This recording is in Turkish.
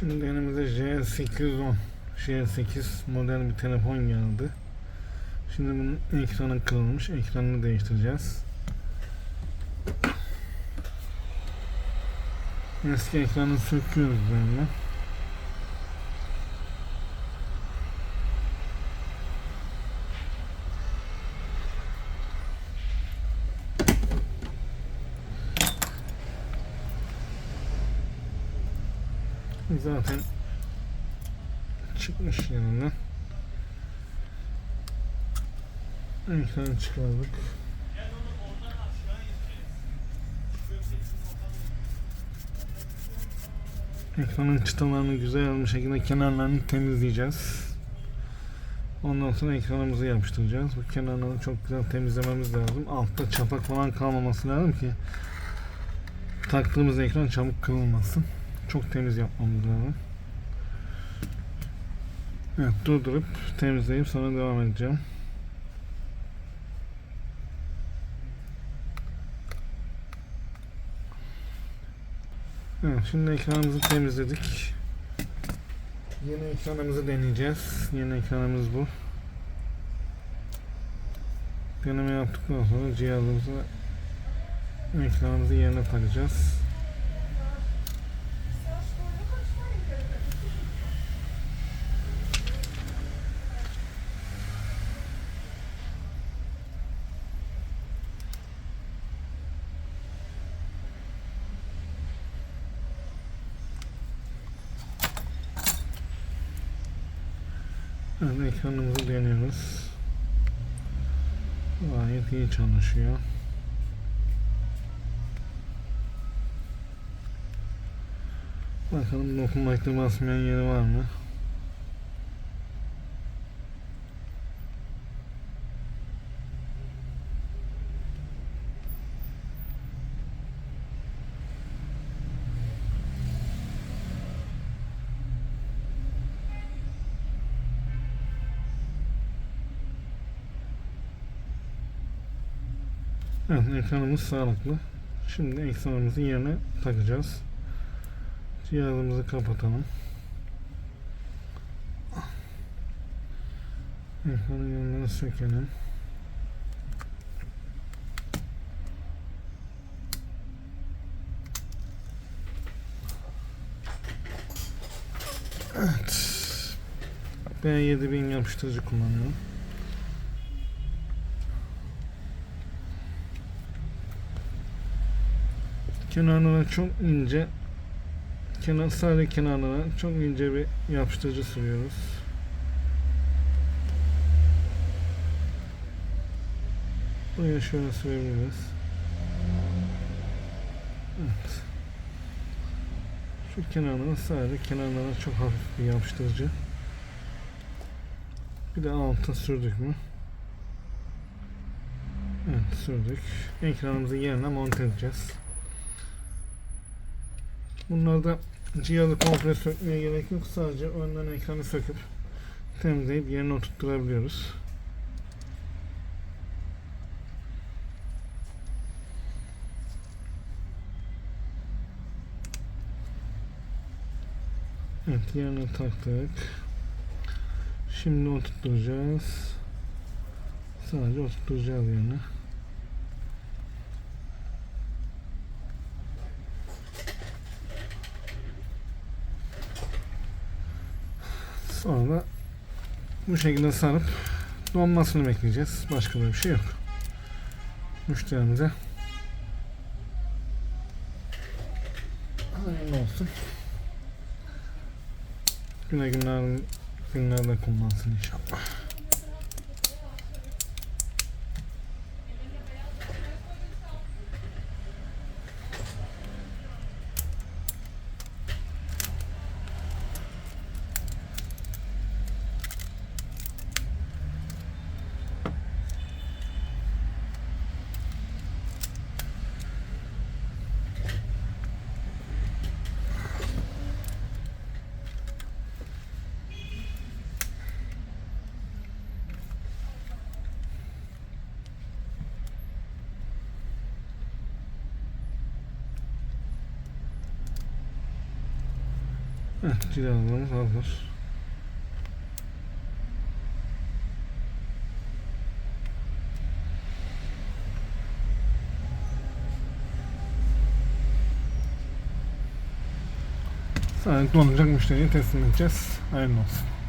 Şimdi önümüze J810 J8 model bir telefon geldi. Şimdi bunun ekranı kırılmış. Ekranını değiştireceğiz. Eski ekranı söküyoruz böyle. Zaten çıkmış yanından. Ekranı çıkardık. Ekranın çıtalarını güzel bir şekilde kenarlarını temizleyeceğiz. Ondan sonra ekranımızı yapıştıracağız. Bu kenarları çok güzel temizlememiz lazım. Altta çapak falan kalmaması lazım ki taktığımız ekran çabuk kırılmasın. Çok temiz yapmamız lazım. Evet durdurup temizleyip sonra devam edeceğim. Evet şimdi ekranımızı temizledik. Yeni ekranımızı deneyeceğiz. Yeni ekranımız bu. Deneme yaptıktan sonra cihazımızı ekranımızı yerine takacağız. Evet, ekranımızı deniyoruz. Gayet iyi çalışıyor. Bakalım dokunmakta basmayan yeri var mı? Evet, ekranımız sağlıklı. Şimdi ekranımızı yerine takacağız. Cihazımızı kapatalım. Ekranın yanlarını sökelim. Evet. B7000 yapıştırıcı kullanıyorum. Kenarına çok ince kenar sadece kenarına çok ince bir yapıştırıcı sürüyoruz. Buraya şöyle sürebiliriz. Evet. Şu kenarına sadece kenarlara çok hafif bir yapıştırıcı. Bir de alta sürdük mü? Evet sürdük. Ekranımızı yerine monte edeceğiz. Bunlarda cihazı komple sökmeye gerek yok. Sadece önden ekranı söküp temizleyip yerine oturtturabiliyoruz. Evet yerine taktık. Şimdi oturtturacağız. Sadece oturtturacağız yerine. Sonra bu şekilde sarıp donmasını bekleyeceğiz. Başka da bir şey yok. Müşterimize hayırlı olsun. Güne günler günlerde kullansın inşallah. Evet, cihazlarımız hazır. Sadece donacak müşteriye teslim edeceğiz. Hayırlı olsun.